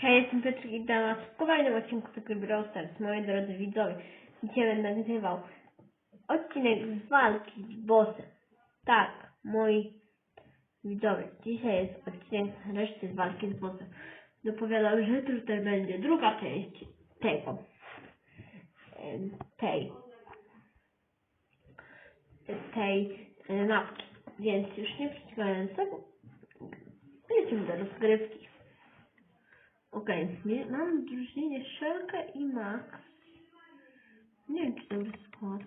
Hej, jestem Piotr i witam was w kolejnym odcinku Brawl Stars, moi drodzy widzowie. Dzisiaj będę nagrywał odcinek z walki z bossem. Tak, moi widzowie, dzisiaj jest odcinek reszty z walki z bossem. Dopowiadał, że tutaj będzie druga część tego, tej, tej mapki. Więc już nie przeciwając tego, lecimy do rozgrywki. Okay. mam w drużynie Szelkę i Max. Nie wiem, czy dobry skład.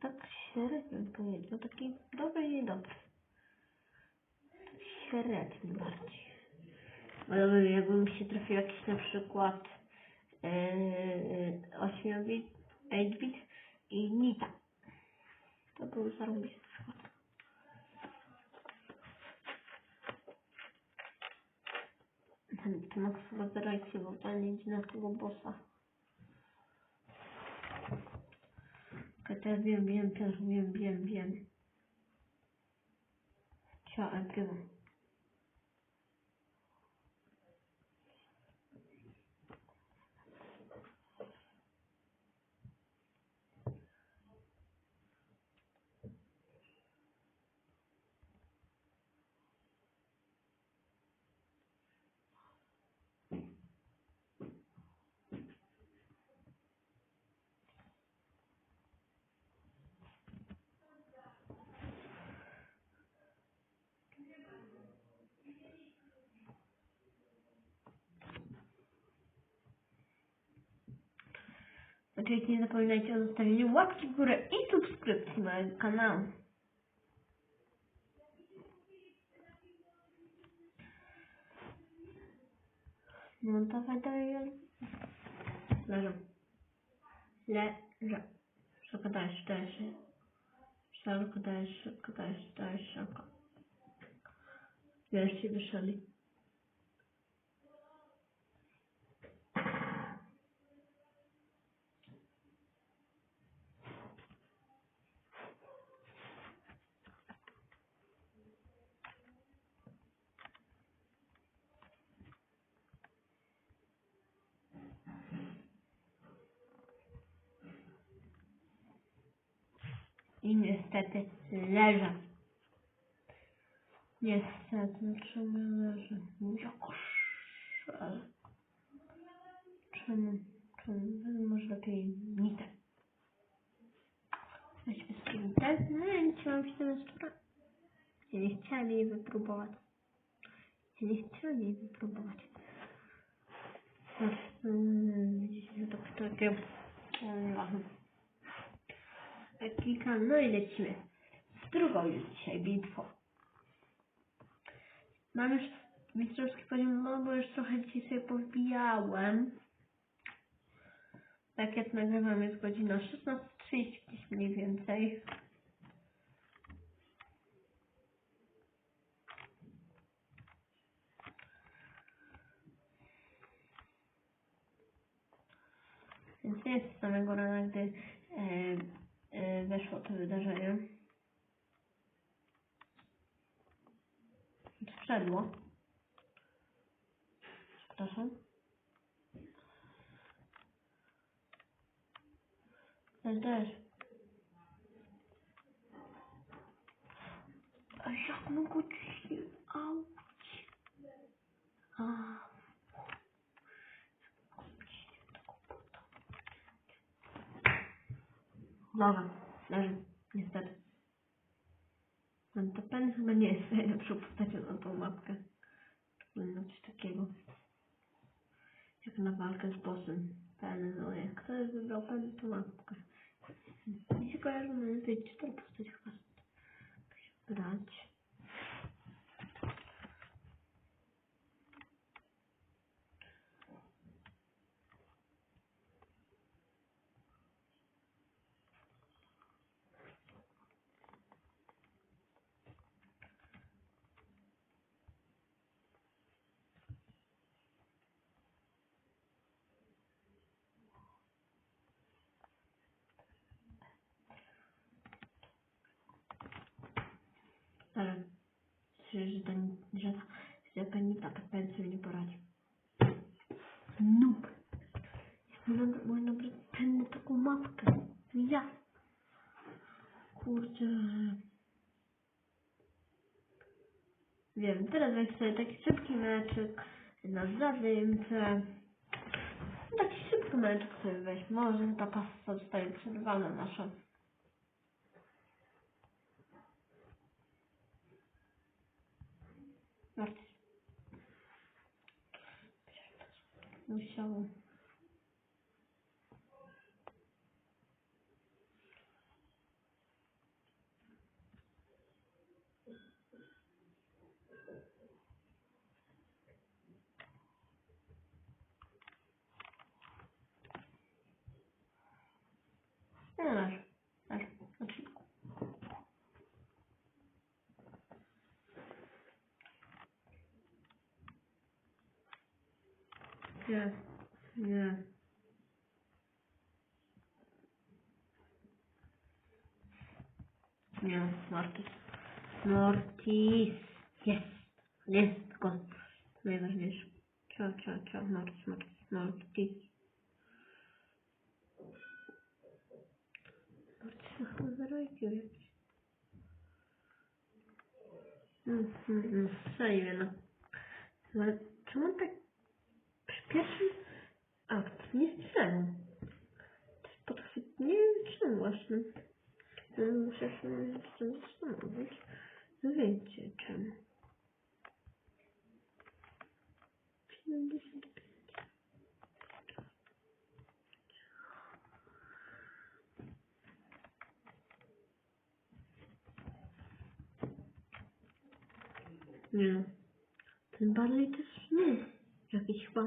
Tak średnio powiedział. Taki dobry i niedobry. Tak średni bardziej. Ale jakby mi się trafił jakiś na przykład yy, 8-bit, 8-bit i Nita. To był zarobisty Max chyba zerajcie, bo pan idzie na tego bossa. Wiem, wiem, wiem, wiem, wiem. Ciao, everyone. Вот не запоминайте о заставлении лайк, фигура и субскрипт на канал. Ну, давай, давай. Ляжем. Ляжем. Шага дальше, дальше. Шага дальше, дальше, дальше. Дальше, дышали. I niestety leżę. Niestety, czemu leżę? Jakoż, ale... Czemu, czemu, może lepiej nitę. Weźmy sobie nitę. No ja nie chciałam się tego. Ja nie chciałam jej wypróbować. Ja nie chciałam jej wypróbować. Hmm, Widzicie, to takie... Nieważne. Klikam, no i lecimy. Z drugą już dzisiaj bitwą. Mam już mistrzowski poziom, no bo już trochę dzisiaj sobie powbijałem. Tak jak nagrywam jest godzina 16.30 gdzieś mniej więcej. Więc nie jest samego rana, gdy e, weszło to wydarzenie. Sprzedło. Przepraszam. Też, też. A jak mogę ci... Auć. A. Dobra, leży, niestety. Ten to pen chyba jest najlepszą postacią na tą mapkę. Powinno coś takiego. Jak na walkę z bossem. Pen, no jak ktoś wybrał pen, to mapkę. Mi się kojarzy na tej cztery postać chyba. Grać. ale że, ten, że, że pani tak pensel nie poradzi. Noob. Mój naprawdę będę taką matkę. Ja. Kurczę. Wiem, teraz jak sobie taki szybki meczek na zadymce. Taki szybki meczek sobie weź. Może ta pasta zostanie przerwana nasza. Вертись. Ну все. Ну, наш. Yeah. Yeah. Yeah. North. Northeast. Yes. Yes. Go. Nevernish. Чё, чё, чё. North, north, northeast. Hmm. Все, Ивина. Почему так pierwszym akt nie strzelił? To jest podchwyt... Nie wiem czemu właśnie. No, Muszę się nad tym zastanowić. No wiecie czemu. 75. Nie Barley to jest noob. Jakiś chyba.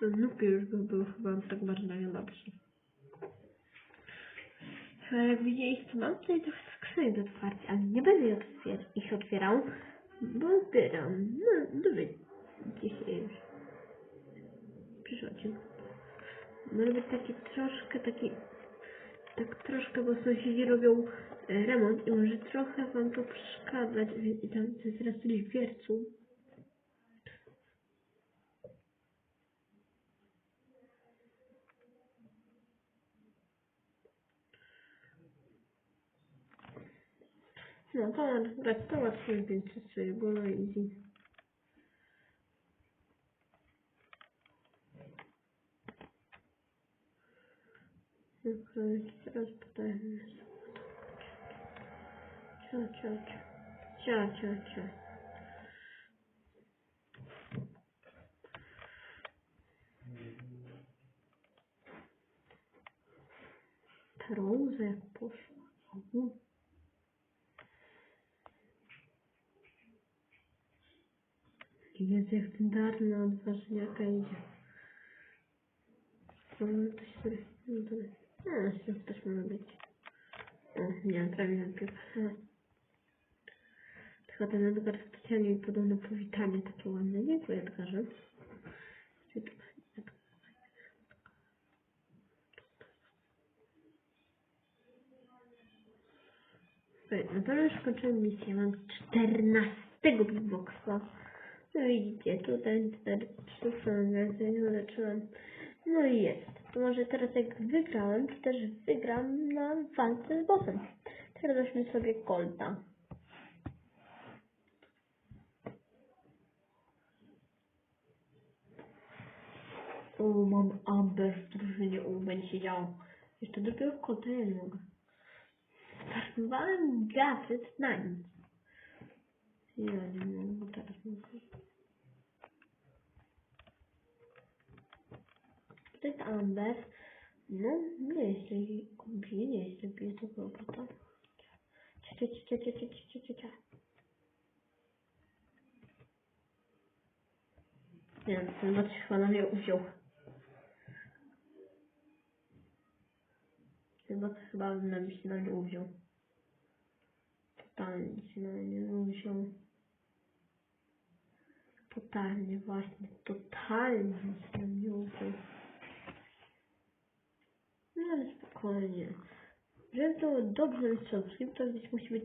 Ten noob już by był chyba tak bardzo najlepszy. Jak widzieliście, mam tutaj trochę skrzynek do otwarcia, ale nie będę ich, otwier ich otwierał, bo zbieram. No, dowie dzisiaj już. Przyszło ci. Może być taki troszkę, taki, tak troszkę, bo sąsiedzi robią e, remont i może trochę wam to przeszkadzać, więc i tam w wiercu. No to grać to łatwiej, więc sobie było easy. Сейчас пытаюсь. Ча, ча, ча. Ча, ча, ча. Роза пошла. Из легендарного отважняка идет. Ну, это все. No. No. No, się też może być. Nie, prawie najpierw. Tylko ten Edgar specjalnie mi podobno powitanie takie ładne. Dziękuję, Edgarze. No to już skończyłem misję. Mam 14 Big Boxa. No widzicie, tutaj 4 są więcej, uleczyłam. No i jest. To może teraz jak wygrałem, to też wygram na walce z bossem. Teraz weźmy sobie Colta. O, mam Amber w drużynie, u, będzie się działo. Jeszcze dopiero Colta nie mogę. Startowałem gadżet na nic. Ja nie mogę, teraz mogę. Jest Amber. No, nie jest lepiej. Bije, nie jest lepiej tego robota. Cia, cia, cia, cia, cia, cia, cia, cia. Nie wiem, ten bot chyba na mnie uwziął. Ten bot chyba na mnie się na mnie uwziął. Totalnie się na mnie uwziął. Totalnie, właśnie, totalnie się na mnie uwziął. No ale spokojnie. Żeby to dobrze mistrzowskim, to gdzieś musi być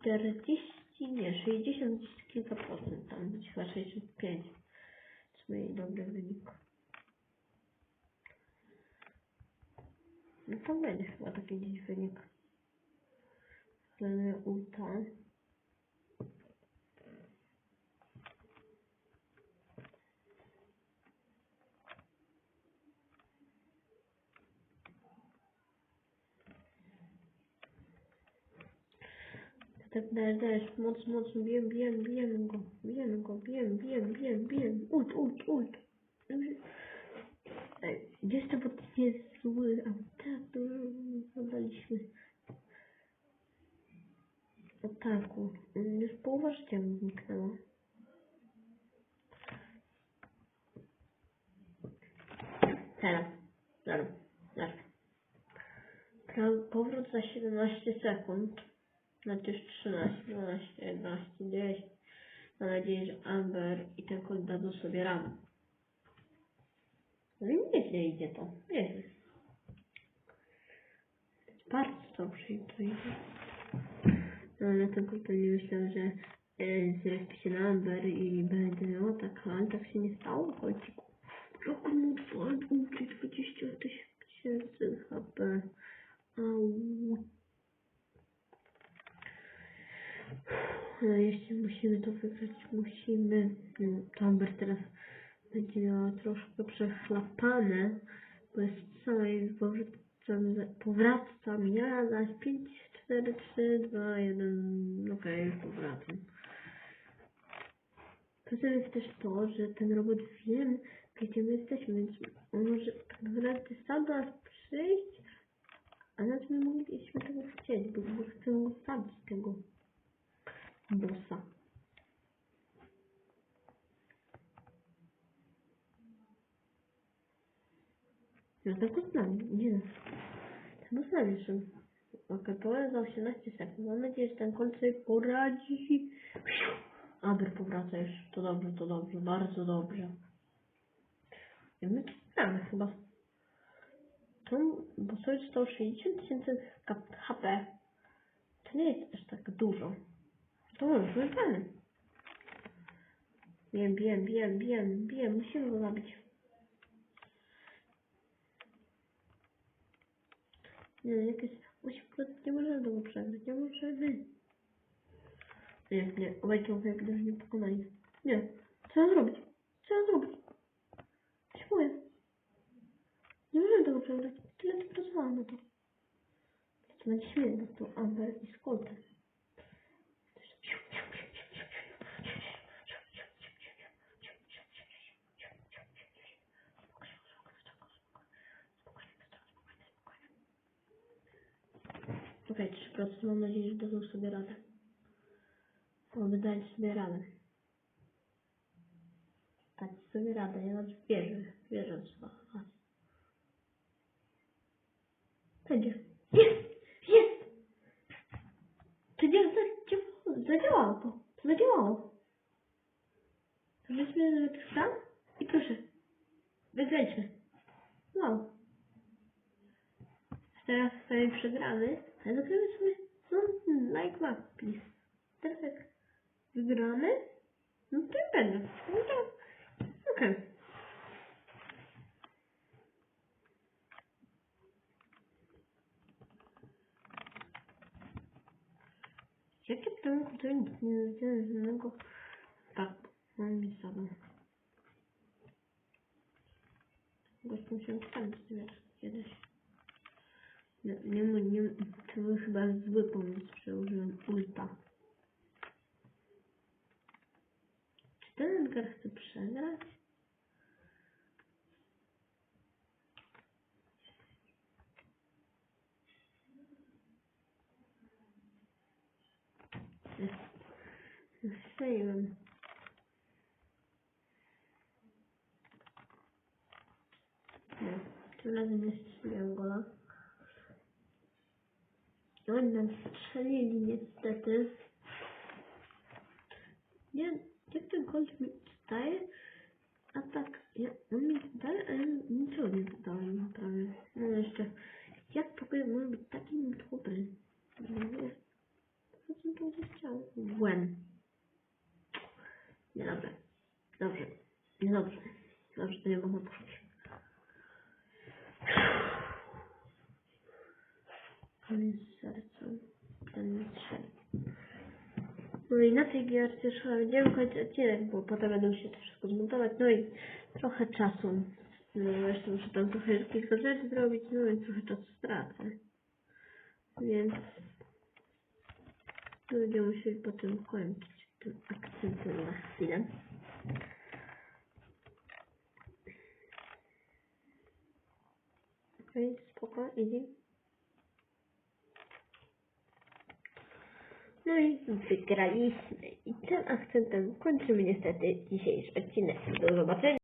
40, nie, 60 gdzieś kilka procent, tam być chyba 65. To jest dobry wynik. No to będzie chyba taki gdzieś wynik. Planuję ulta. Dajesz, mocno, mocno, bijem, bijem, bijemy go, bijemy go, bijem, bijem, bijem, bijem, ult, ult, ult. Jeszcze bo to jest zły, a tak, dobrze, zabraliśmy. Ataku. Już połowa życia mi zniknęła. Teraz. Zaraz. Zaraz. Powrót za 17 sekund. Znaczy już 13, 12, 11, 10. Mam nadzieję, że Amber i ten kod dadzą sobie radę. No i nieźle idzie to. Nieźle. Bardzo dobrze im to idzie. No na tym kompletnie myślałem, że e, zrespię się na Amber i będę miał tak, ale tak się nie stało. Chodź. Jak mocno uczyć 20 tysięcy HP. Musimy to wygrać, musimy. No, Amber teraz będzie miała troszkę przechlapane, bo jest sama i powracam, powracam ja za 5, 4, 3, 2, 1. Okej, już powracam. Poza jest też to, że ten robot wiem, gdzie my jesteśmy, więc on może tak naprawdę sam do nas przyjść, a nas my mogliśmy tego chcieć, bo, go zabić tego bossa. No go z nami, nie. Tak go z nami szedł. Ok, powiem za 18 sekund. Mam nadzieję, że ten sobie poradzi. Aber powraca już. To dobrze, to dobrze, bardzo dobrze. I my gramy chyba. To, bo sobie 160 tysięcy HP. To nie jest aż tak dużo. To może gramy. Bijem, bijem, bijem, bijem, bijem. Musimy go zabić. Nie, jakieś 8% nie możemy tego przegrać. Nie możemy. Nie, nie. Obaj człowiek jak gdyż nie pokonali. Nie. Co ja zrobić? Co ja zrobić? Co się boję? Nie możemy tego przegrać. Tyle tu pracowałam na to. Okej, 3% mam nadzieję, że dadzą sobie radę. Oby dać sobie radę. Dać sobie radę, ja wierzę, wierzę w was. Będzie. Jest! Jest! To nie zadziałało, zadziałało to. To zadziałało. To weźmy jakiś tam i proszę. Wygraliśmy. Wow. Teraz sobie przegramy, ale zagramy sobie no, like map, please. Teraz jak wygramy, no to i będę. No to, okej. Jakie pytanko to nic nie wiedziałem żadnego. Tak, mam być sobą. Gościem się wiesz, kiedyś. Nie, nie, nie, to był chyba zły pomysł, że użyłem ulta. Czy ten Edgar chce przegrać? Strzeliłem. Nie, tym razem nie strzeliłem gola. Oni nam strzelili niestety. Nie, jak ten kolt mi daje? A tak, ja, on mi daje, a ja niczego nie dodałem prawie. No jeszcze, jak Pokémon może być takim dobry? No nie, co bym to chciał? Błem. Niedobrze. Dobrze. Niedobrze. Dobrze, to nie można poszukać. Koniec serca. Ten strzeli. No i na tej gierce już chyba będziemy kończyć odcinek, bo potem będę musiał to wszystko zmontować. No i trochę czasu. No jeszcze muszę tam trochę kilka rzeczy zrobić, no i trochę czasu stracę. Więc Będziemy musieli potem kończyć tym akcentem na chwilę. Okej, spoko, easy. No i wygraliśmy. I tym akcentem kończymy niestety dzisiejszy odcinek. Do zobaczenia.